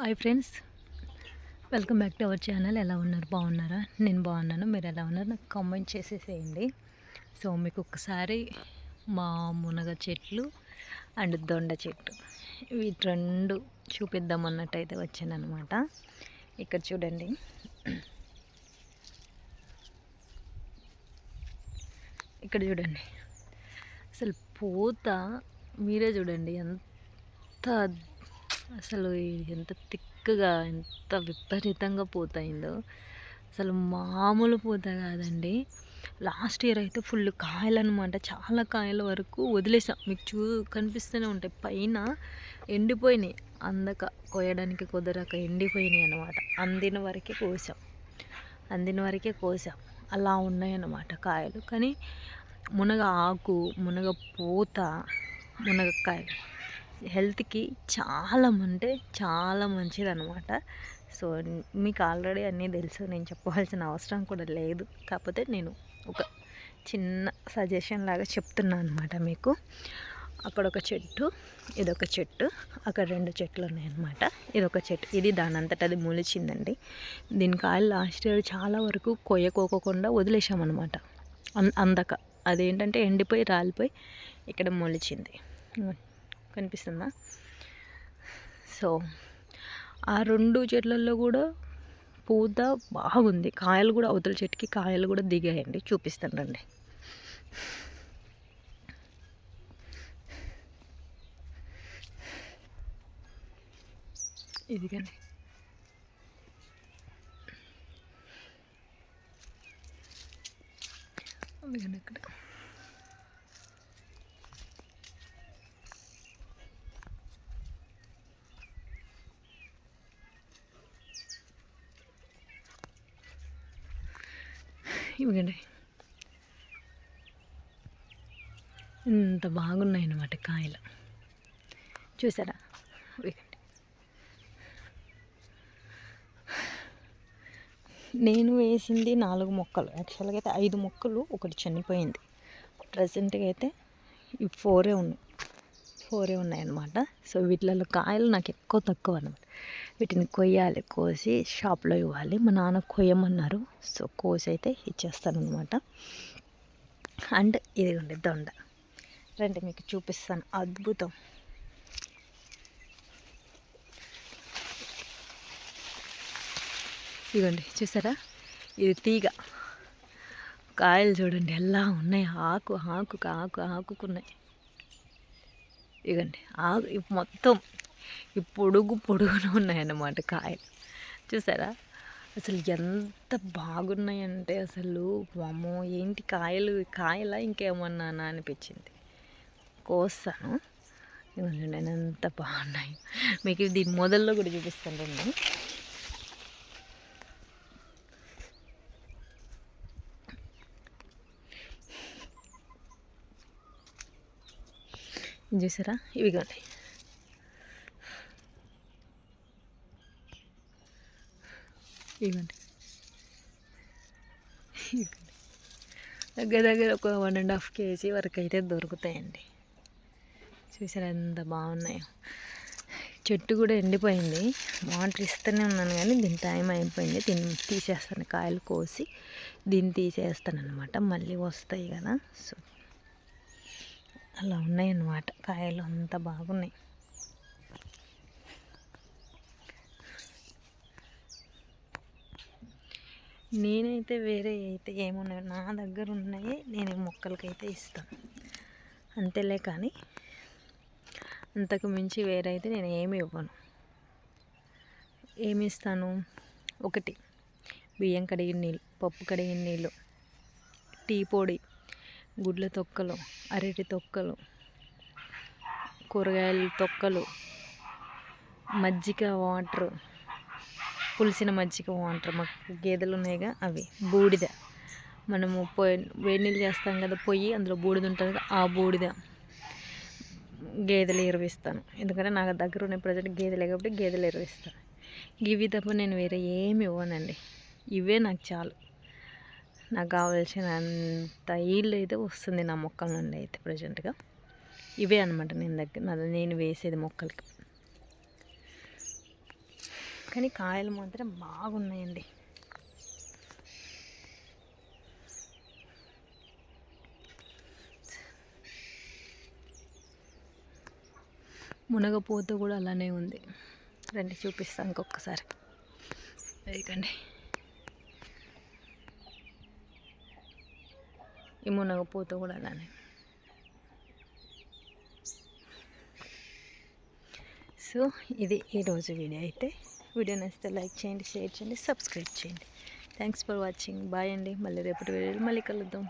Hi friends. Welcome back to our channel. ఎలా ఉన్నారు? బాగున్నారా? నేను బాగున్నాను. మీరు ఎలా ఉన్నారు? నాకు కామెంట్ చేసేసేయండి. సో మీకు ఒకసారి మా మునగ చెట్లు అండ్ దొండ చెట్టు. వీటి రెండు చూపిద్దాం అన్నట్టయితే వచ్చాను అనమాట ఇక్కడ చూడండి. ఇక్కడ చూడండి. అసలు పూత మీరే చూడండి. ఎంత అసలు ఎంత తిక్కుగా ఎంత విపరీతంగా పోతాయిందో. అసలు మామూలు పూత కాదండి. లాస్ట్ ఇయర్ అయితే ఫుల్ కాయలు అనమాట చాలా కాయల వరకు వదిలేసాం. మీకు చూ కనిపిస్తూనే ఉంటాయి. పైన ఎండిపోయినాయి. అందక కోయడానికి కుదరక ఎండిపోయినాయి అనమాట అందిన వరకే కోసాం. అందిన వరకే కోసాం. అలా ఉన్నాయన్నమాట కాయలు. కానీ మునగ ఆకు మునగ పూత మునగకాయలు. హెల్త్కి చాలా అంటే చాలా మంచిది అనమాట సో మీకు ఆల్రెడీ అన్నీ తెలుసు. నేను చెప్పవలసిన అవసరం కూడా లేదు. కాకపోతే నేను ఒక చిన్న సజెషన్ లాగా చెప్తున్నాను అనమాట మీకు. అక్కడ ఒక చెట్టు ఇదొక చెట్టు అక్కడ రెండు చెట్లు ఉన్నాయన్నమాట. ఇదొక చెట్టు. ఇది దానంతట అది మొలిచిందండి. దీని కాయలు లాస్ట్ ఇయర్ చాలా వరకు కొయ్యకోకుండా వదిలేసామన్నమాట అందక. అదేంటంటే ఎండిపోయి రాలిపోయి ఇక్కడ మొలిచింది. కనిపిస్తుందా? సో ఆ రెండు చెట్లలో కూడా పూత బాగుంది. కాయలు కూడా అవతల చెట్టుకి కాయలు కూడా దిగాయండి. చూపిస్తాను రండి. ఇదిగండి. అదిగండి ఇక్కడ. ఇవ్వండి. ఇంత బాగున్నాయి అన్నమాట కాయలు. చూసారా? నేను వేసింది నాలుగు మొక్కలు. యాక్చువల్గా అయితే ఐదు మొక్కలు ఒకటి చనిపోయింది. ప్రజెంట్గా అయితే ఈ ఫోరే ఉన్నాయి. ఫోరే ఉన్నాయన్నమాట. సో వీటిలలో కాయలు నాకు ఎక్కువ తక్కువ అనమాట వీటిని కొయ్యాలి కోసి షాప్లో ఇవ్వాలి. మా నాన్న కొయ్యమన్నారు. సో కోసి అయితే ఇచ్చేస్తాను అనమాట అండ్ ఇదిగోండి దొండ. రండి మీకు చూపిస్తాను. అద్భుతం. ఇదిగోండి చూసారా? ఇది తీగ. కాయలు చూడండి ఎలా ఉన్నాయి? ఆకు ఆకు ఆకు ఆకుకున్నాయి. ఇదిగోండి ఆకు మొత్తం ఈ పొడుగు పొడుగున ఉన్నాయన్నమాట కాయలు. చూసారా? అసలు ఎంత బాగున్నాయంటే అసలు వామో ఏంటి కాయలు కాయల ఇంకేమన్నా అనిపించింది. కోస్తాను. ఇవ్వండి ఎంత బాగున్నాయి. మీకు ఇది మొదల్లో కూడా చూపిస్తాను నేను చూసారా? ఇవి కానీ ఇవ్వండి దగ్గర దగ్గర ఒక వన్ అండ్ హాఫ్ కేజీ వరకు అయితే దొరుకుతాయండి. చూసారా ఎంత బాగున్నాయో. చెట్టు కూడా ఎండిపోయింది. వాటర్ ఇస్తూనే ఉన్నాను కానీ దీని టైం అయిపోయింది. దీన్ని తీసేస్తాను. కాయలు కోసి దీన్ని తీసేస్తాను అనమాట మళ్ళీ వస్తాయి కదా. సో అలా ఉన్నాయి అన్నమాట కాయలు అంత బాగున్నాయి. నేనైతే వేరే అయితే ఏమున్నాయి నా దగ్గర ఉన్నాయి నేను మొక్కలకైతే ఇస్తాను అంతేలే కానీ అంతకు మించి వేరే అయితే నేను ఏమి ఇవ్వను. ఏమి ఇస్తాను? ఒకటి బియ్యం కడిగిన నీళ్ళు పప్పు కడిగిన నీళ్ళు టీ పొడి గుడ్ల తొక్కలు అరటి తొక్కలు కూరగాయల తొక్కలు మజ్జిగ వాటర్ పులిసిన మజ్జిగ వాటర్ మాకు గేదెలు ఉన్నాయిగా అవి. బూడిద. మనము పొయ్యి వేడి నీళ్ళు చేస్తాం కదా పొయ్యి అందులో బూడిద ఉంటుంది కదా ఆ బూడిద గేదెలు ఎరువిస్తాను ఎందుకంటే నాకు దగ్గర ఉన్న ప్రజెంట్ గేదెలే కాబట్టి గేదెలు ఎరువిస్తాను ఇవి తప్ప నేను వేరే ఏమి ఇవ్వనండి. ఇవే నాకు చాలు. నాకు కావాల్సిన అంత ఈల్డ్ అయితే వస్తుంది నా మొక్కల నుండి అయితే ప్రజెంట్గా. ఇవే అనమాట నేను దగ్గర నేను వేసేది మొక్కలకి. కానీ కాయలు మాత్రం బాగున్నాయండి. మునగపోత కూడా అలానే ఉంది. రండి చూపిస్తాను ఇంకొకసారి. ఇదిగండి. ఈ మునగపోత కూడా అలానే. సో ఇది ఈరోజు వీడియో అయితే. వీడియో నచ్చితే లైక్ చేయండి షేర్ చేయండి సబ్స్క్రైబ్ చేయండి. థ్యాంక్స్ ఫర్ వాచింగ్ బాయ్ అండి. మళ్ళీ రేపటి వీడియోలో మళ్ళీ కలుద్దాం.